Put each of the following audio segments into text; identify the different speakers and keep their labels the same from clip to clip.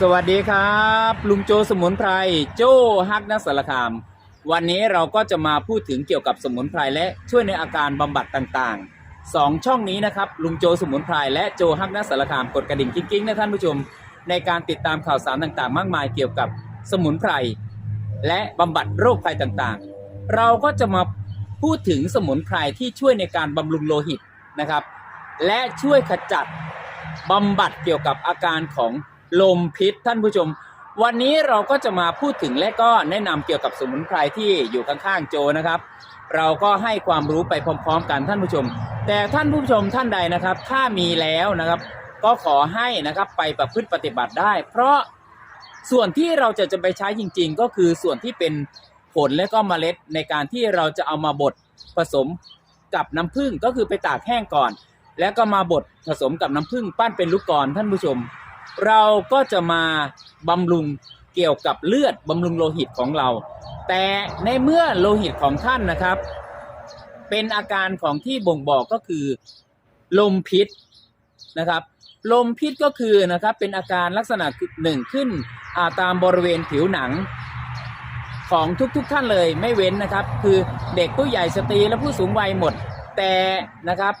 Speaker 1: สวัสดีครับ ลุงโจสมุนไพรโจฮักนักสารคาม วันนี้เราก็จะมาพูดถึงเกี่ยวกับสมุนไพรและช่วยในอาการบำบัดต่างๆสองช่องนี้นะครับ ลุงโจสมุนไพรและโจฮักนักสารคามกดกระดิ่งกิ๊งๆนะท่านผู้ชม ในการติดตามข่าวสารต่างๆ มากมายเกี่ยวกับสมุนไพรและบำบัดโรคภัยต่างๆ เราก็จะมาพูดถึงสมุนไพรที่ช่วยในการบำรุงโลหิตนะครับ และช่วยขจัดบำบัดเกี่ยวกับอาการของ ลมพิษท่านผู้ชม วันนี้เราก็จะมาพูดถึงและก็แนะนำเกี่ยวกับสมุนไพรที่อยู่ข้างๆโจนะครับ เราก็ให้ความรู้ไปพร้อมๆ กันท่านผู้ชม แต่ท่านผู้ชมท่านใดนะครับ ถ้ามีแล้วนะครับ ก็ขอให้นะครับไปประพฤติปฏิบัติได้ เพราะส่วนที่เราจะจะไปใช้จริง ๆ ก็คือส่วนที่เป็นผลและก็เมล็ดในการที่เราจะเอามาบดผสมกับน้ำผึ้งก็คือไปตากแห้งก่อน แล้วก็มาบดผสมกับน้ำผึ้งปั้นเป็นลูกกรท่านผู้ชม เราก็จะมาบำรุงเกี่ยวกับเลือดบำรุงโลหิตของเรา แต่ในเมื่อโลหิตของท่านนะครับ เป็นอาการของที่บ่งบอกก็คือลมพิษนะครับ ลมพิษก็คือนะครับเป็นอาการลักษณะหนึ่งขึ้นาตามบริเวณผิวหนังของทุกๆทท่านเลยไม่เว้นนะครับ คือเด็กผู้ใหญ่สตรีและผู้สูงวัยหมด แต่นะครับ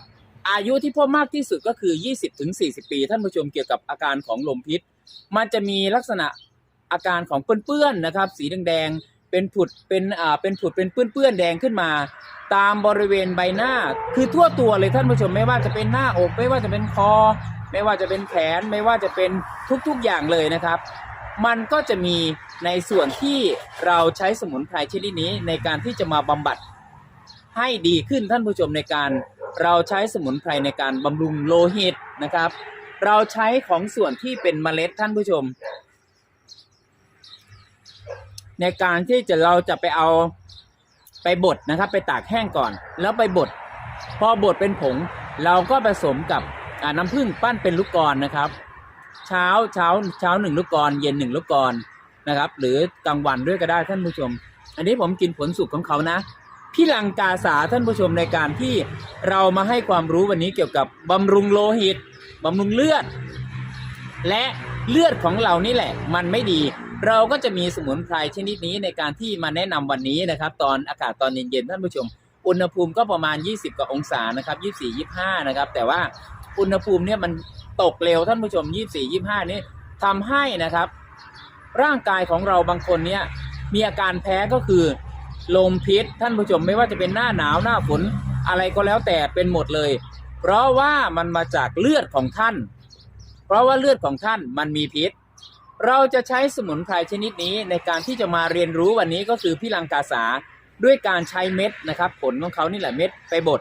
Speaker 1: อายุที่พบมากที่สุดก็คือ 20ถึง40 ปี ท่านผู้ชมเกี่ยวกับอาการของลมพิษ มันจะมีลักษณะอาการของเปื้อนๆนะครับ สีแดงๆเป็นผุดเป็นอ่าเป็นผุดเป็นเปื้อนๆแดงขึ้นมา ตามบริเวณใบหน้า คือทั่วตัวเลยท่านผู้ชมไม่ว่าจะเป็นหน้าอก ไม่ว่าจะเป็นคอ ไม่ว่าจะเป็นแขน ไม่ว่าจะเป็นทุกๆอย่างเลยนะครับ มันก็จะมีในส่วนที่เราใช้สมุนไพรชนิดนี้ในการที่จะมาบำบัด ให้ดีขึ้นท่านผู้ชมในการเราใช้สมุนไพรในการบำรุงโลหิตนะครับ เราใช้ของส่วนที่เป็นเมล็ดท่านผู้ชม ในการที่จะเราจะไปเอาไปบดนะครับ ไปตากแห้งก่อน แล้วไปบดพอบดเป็นผง เราก็ผสมกับน้ำผึ้งปั้นเป็นลูกกรนะครับ เช้าเช้าเช้าหนึ่งลูกกรเย็นหนึ่งลูกกรนะครับ หรือกลางวันด้วยก็ได้ท่านผู้ชม อันนี้ผมกินผลสุกของเขานะ พี่ลังกาสาท่านผู้ชมในการที่เรามาให้ความรู้วันนี้เกี่ยวกับบำรุงโลหิตบำรุงเลือด และเลือดของเรานี่แหละ มันไม่ดี เราก็จะมีสมุนไพรชนิดนี้ในการที่มาแนะนำวันนี้นะครับ ตอนอากาศตอนเย็นๆท่านผู้ชม อุณหภูมิก็ประมาณ 20กว่าองศานะครับ24 25นะครับ แต่ว่าอุณหภูมิเนี่ยมันตกเร็วท่านผู้ชม 24 25นี่ทำให้นะครับ ร่างกายของเราบางคนเนี่ยมีอาการแพ้ก็คือ ลมพิษท่านผู้ชมไม่ว่าจะเป็นหน้าหนาวหน้าฝนอะไรก็แล้วแต่เป็นหมดเลย เพราะว่ามันมาจากเลือดของท่าน เพราะว่าเลือดของท่านมันมีพิษ เราจะใช้สมุนไพรชนิดนี้ในการที่จะมาเรียนรู้วันนี้ก็คือพิลังกาสาด้วยการใช้เม็ดนะครับ ผลของเขานี่แหละเม็ดไปบด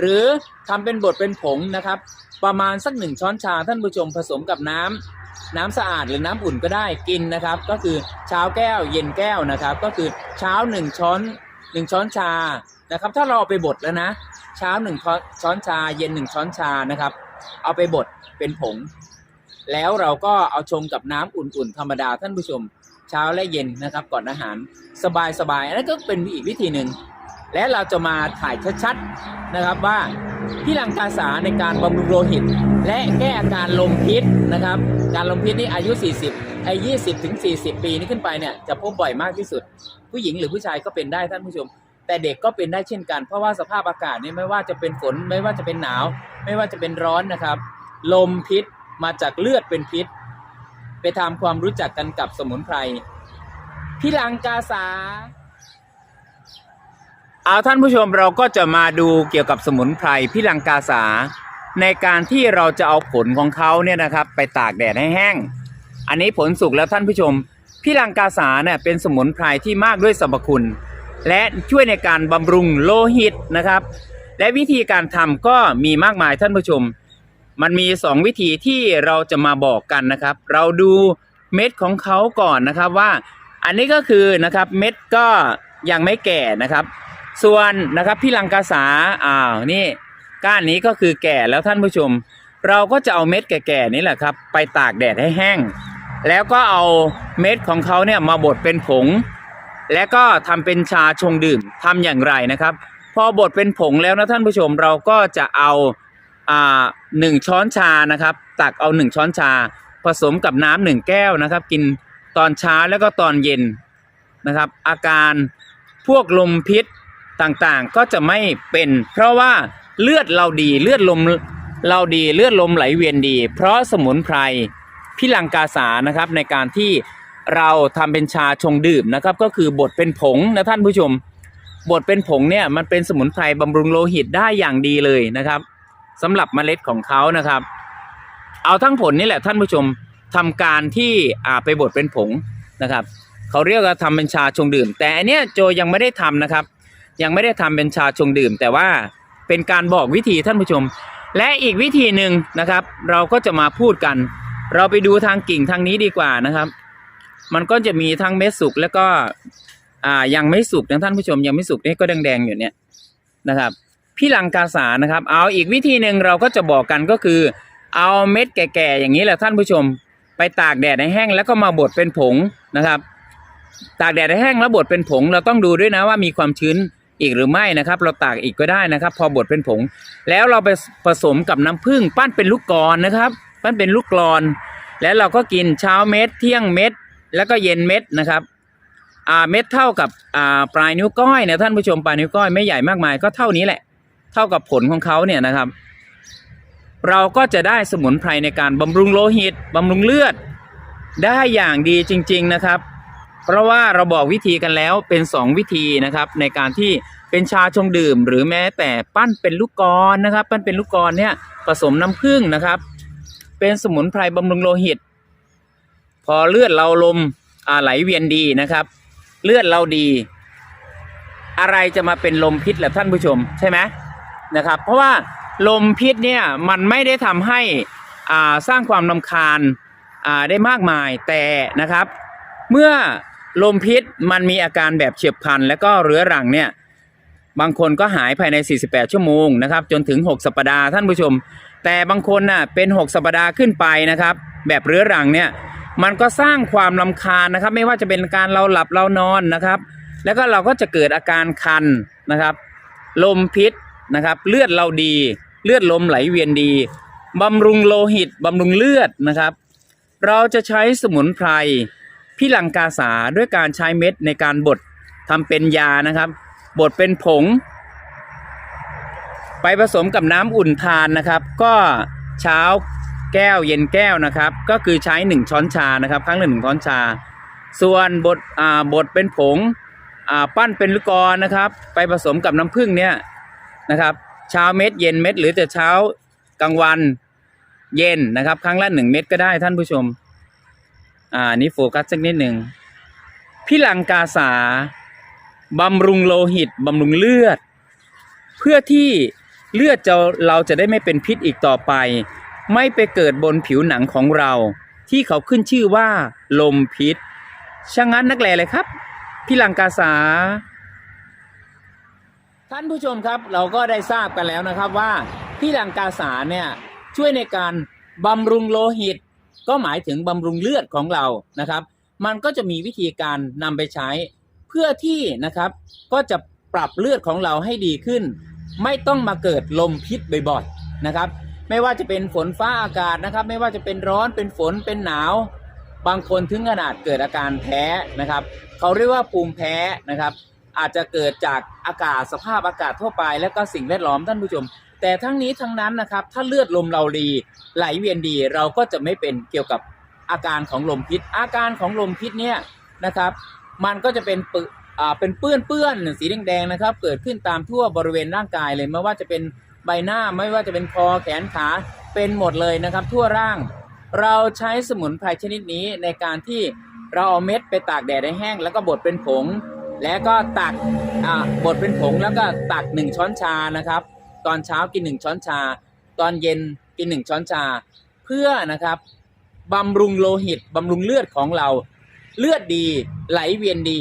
Speaker 1: หรือทำเป็นบดเป็นผงนะครับ ประมาณสักหนึ่งช้อนชาท่านผู้ชมผสมกับน้ำ น้ำสะอาดหรือน้ำอุ่นก็ได้กินนะครับ ก็คือเช้าแก้วเย็นแก้วนะครับ ก็คือเช้าหนึ่งช้อนหนึ่งช้อนชานะครับ ถ้าเราเอาไปบดแล้วนะ เช้าหนึ่งช้อนชา เย็นหนึ่งช้อนชานะครับ เอาไปบดเป็นผง แล้วเราก็เอาชงกับน้ำอุ่นๆ ธรรมดาท่านผู้ชม เช้าและเย็นนะครับ ก่อนอาหารสบายๆอันนั้นก็เป็นอีกวิธีหนึ่งและเราจะมาถ่ายชัดๆนะครับว่า พี่ลังกาสาในการบำรุงโลหิต และแก้อาการลมพิษนะครับ การลมพิษนี่อายุ 40ไอ้20ถึง40ปีนี้ขึ้นไปเนี่ยจะพบบ่อยมากที่สุด ผู้หญิงหรือผู้ชายก็เป็นได้ท่านผู้ชม แต่เด็กก็เป็นได้เช่นกัน เพราะว่าสภาพอากาศนี่ไม่ว่าจะเป็นฝนไม่ว่าจะเป็นหนาว ไม่ว่าจะเป็นร้อนนะครับ ลมพิษมาจากเลือดเป็นพิษ ไปทำความรู้จักกันกับสมุนไพรพี่ลังกาสา เอาท่านผู้ชมเราก็จะมาดูเกี่ยวกับสมุนไพรพิลังกาสา ในการที่เราจะเอาผลของเขาเนี่ยนะครับไปตากแดดให้แห้ง อันนี้ผลสุกแล้วท่านผู้ชมพิลังกาสาเนี่ยเป็นสมุนไพรที่มากด้วยสรรพคุณ และช่วยในการบำรุงโลหิตนะครับ และวิธีการทำก็มีมากมายท่านผู้ชม มันมีสองวิธีที่เราจะมาบอกกันนะครับ เราดูเม็ดของเขาก่อนนะครับว่า อันนี้ก็คือนะครับเม็ดก็ยังไม่แก่นะครับ ส่วนนะครับพี่ลังกาสาอ้าวนี่ก้านนี้ก็คือแก่แล้วท่านผู้ชม เราก็จะเอาเม็ดแก่ๆนี่แหละครับ ไปตากแดดให้แห้ง แล้วก็เอาเม็ดของเขาเนี่ยมาบดเป็นผง แล้วก็ทำเป็นชาชงดื่มทำอย่างไรนะครับ พอบดเป็นผงแล้วนะท่านผู้ชมเราก็จะเอาอ่าหนึ่งช้อนชานะครับ ตักเอาหนึ่งช้อนชา ผสมกับน้ำหนึ่งแก้วนะครับ กินตอนเช้าแล้วก็ตอนเย็นนะครับ อาการพวกลมพิษ ต่างๆก็จะไม่เป็น เพราะว่าเลือดเราดีเลือดลมเราดีเลือดลมไหลเวียนดี เพราะสมุนไพรพิลังกาสานะครับในการที่เราทำเป็นชาชงดื่มนะครับ ก็คือบดเป็นผงนะท่านผู้ชมบดเป็นผงเนี่ยมันเป็นสมุนไพรบำรุงโลหิตได้อย่างดีเลยนะครับสำหรับเมล็ดของเขานะครับ เอาทั้งผลนี่แหละท่านผู้ชมทำการที่อ่าไปบดเป็นผงนะครับ เขาเรียกว่าทำเป็นชาชงดื่ม แต่อันเนี้ยโจยังไม่ได้ทำนะครับ ยังไม่ได้ทำเป็นชาชงดื่ม แต่ว่าเป็นการบอกวิธีท่านผู้ชม และอีกวิธีหนึ่งนะครับ เราก็จะมาพูดกัน เราไปดูทางกิ่งทางนี้ดีกว่านะครับ มันก็จะมีทั้งเม็ดสุกแล้วก็อ่ายังไม่สุกนะท่านผู้ชมยังไม่สุกนี่ก็แดงๆอยู่เนี่ยนะครับพี่ลังกาสานะครับ เอาอีกวิธีหนึ่งเราก็จะบอกกันก็คือ เอาเม็ดแก่ๆอย่างนี้แหละท่านผู้ชม ไปตากแดดให้แห้งแล้วก็มาบดเป็นผงนะครับ ตากแดดให้แห้งแล้วบดเป็นผง เราต้องดูด้วยนะว่ามีความชื้น อีกหรือไม่นะครับ เราตากอีกก็ได้นะครับ พอบดเป็นผง แล้วเราไปผสมกับน้ำผึ้งปั้นเป็นลูกกลอนนะครับ ปั้นเป็นลูกกลอน แล้วเราก็กินเช้าเม็ดเที่ยงเม็ดแล้วก็เย็นเม็ดนะครับอ่าเม็ดเท่ากับอ่าปลายนิ้วก้อยนะท่านผู้ชมปลายนิ้วก้อยไม่ใหญ่มากมายก็เท่านี้แหละ เท่ากับผลของเขาเนี่ยนะครับ เราก็จะได้สมุนไพรในการบำรุงโลหิตบำรุงเลือด ได้อย่างดีจริง ๆนะครับ เพราะว่าเราบอกวิธีกันแล้วเป็น 2 วิธีนะครับในการที่เป็นชาชงดื่ม หรือแม้แต่ปั้นเป็นลูกกลอนนะครับ ปั้นเป็นลูกกลอนเนี่ยผสมน้ำผึ้งนะครับ เป็นสมุนไพรบำรุงโลหิต พอเลือดเราลมไหลเวียนดีนะครับ เลือดเราดี อะไรจะมาเป็นลมพิษแหละท่านผู้ชมใช่ไหมนะครับ เพราะว่าลมพิษเนี่ยมันไม่ได้ทำให้อ่าสร้างความลำคาญอ่าได้มากมายแต่นะครับ เมื่อ ลมพิษมันมีอาการแบบเฉียบพลัน แล้วก็เรื้อรังเนี่ยบางคนก็หายภายใน 48 ชั่วโมงนะครับจนถึง 6 สัปดาห์ท่านผู้ชม แต่บางคนน่ะเป็น 6 สัปดาห์ขึ้นไปนะครับ แบบเรื้อรังเนี่ยมันก็สร้างความลำคาญนะครับ ไม่ว่าจะเป็นการเราหลับเรานอนนะครับ แล้วก็เราก็จะเกิดอาการคันนะครับ ลมพิษนะครับเลือดเราดี เลือดลมไหลเวียนดีบำรุงโลหิตบำรุงเลือดนะครับ เราจะใช้สมุนไพร พิลังกาสาด้วยการใช้เม็ดในการบดทำเป็นยานะครับ บดเป็นผง ไปผสมกับน้ำอุ่นทานนะครับ ก็เช้าแก้วเย็นแก้วนะครับ ก็คือใช้หนึ่งช้อนชานะครับ ครั้งละหนึ่งช้อนชา ส่วนบดอ่าบดเป็นผงอ่าปั้นเป็นลูกกอนนะครับ ไปผสมกับน้ำผึ้งเนี่ยนะครับ เช้าเม็ดเย็นเม็ดหรือจะเช้ากลางวันเย็นนะครับ ครั้งละหนึ่งเม็ดก็ได้ท่านผู้ชม อ่านี่โฟกัสสักนิดหนึ่งพี่ลังกาสาบำรุงโลหิตบำรุงเลือด เพื่อที่เลือดจะเราจะได้ไม่เป็นพิษอีกต่อไป ไม่ไปเกิดบนผิวหนังของเรา ที่เขาขึ้นชื่อว่าลมพิษช่างงั้นนักแลเลยครับพี่ลังกาสา ท่านผู้ชมครับเราก็ได้ทราบกันแล้วนะครับว่าพี่ลังกาสาเนี่ยช่วยในการบำรุงโลหิต ก็หมายถึงบำรุงเลือดของเรานะครับ มันก็จะมีวิธีการนำไปใช้ เพื่อที่นะครับก็จะปรับเลือดของเราให้ดีขึ้น ไม่ต้องมาเกิดลมพิษบ่อยๆนะครับ ไม่ว่าจะเป็นฝนฟ้าอากาศนะครับ ไม่ว่าจะเป็นร้อนเป็นฝนเป็นหนาว บางคนถึงขนาดเกิดอาการแพ้นะครับ เขาเรียกว่าภูมิแพ้นะครับ อาจจะเกิดจากอากาศสภาพอากาศทั่วไป และก็สิ่งแวดล้อมท่านผู้ชม แต่ทั้งนี้ทั้งนั้นนะครับ ถ้าเลือดลมเราดีไหลเวียนดีเราก็จะไม่เป็นเกี่ยวกับอาการของลมพิษ อาการของลมพิษเนี่ยนะครับ มันก็จะเป็นปึอ่าเป็นเปื้อนเปื้อนๆสีแดงๆนะครับ เกิดขึ้นตามทั่วบริเวณร่างกายเลยไม่ว่าจะเป็นใบหน้าไม่ว่าจะเป็นคอแขนขาเป็นหมดเลยนะครับ ทั่วร่าง เราใช้สมุนไพรชนิดนี้ในการที่เราเอาเม็ดไปตากแดดให้แห้ง แล้วก็บดเป็นผง แล้วก็ตักอ่าบดเป็นผงแล้วก็ตักหนึ่งช้อนชานะครับ ตอนเช้ากินหนึ่งช้อนชา ตอนเย็นกินหนึ่งช้อนชา เพื่อนะครับบำรุงโลหิตบำรุงเลือดของเรา เลือดดีไหลเวียนดี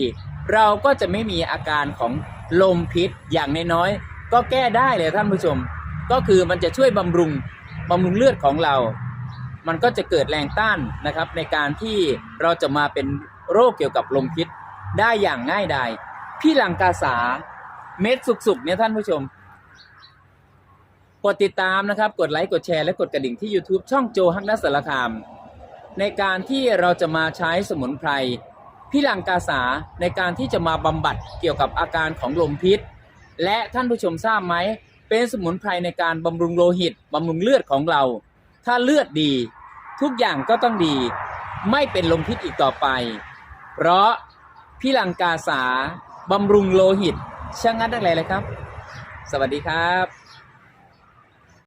Speaker 1: เราก็จะไม่มีอาการของลมพิษอย่างน้อยๆก็แก้ได้เลยท่านผู้ชม ก็คือมันจะช่วยบำรุงบำรุงเลือดของเรา มันก็จะเกิดแรงต้านนะครับ ในการที่เราจะมาเป็นโรคเกี่ยวกับลมพิษได้อย่างง่ายดายพี่ลังกาสาเม็ดสุกๆเนี่ยท่านผู้ชม กดติดตามนะครับ กดไลค์ กดแชร์ และกดกระดิ่งที่ YouTube ช่องโจฮักนัสสารคาม ในการที่เราจะมาใช้สมุนไพรพิลังกาสาในการที่จะมาบำบัดเกี่ยวกับอาการของลมพิษ และท่านผู้ชมทราบไหม เป็นสมุนไพรในการบำรุงโลหิตบำรุงเลือดของเรา ถ้าเลือดดี ทุกอย่างก็ต้องดี ไม่เป็นลมพิษอีกต่อไป เพราะพิลังกาสาบำรุงโลหิตช่างงั้นได้เลยครับ สวัสดีครับ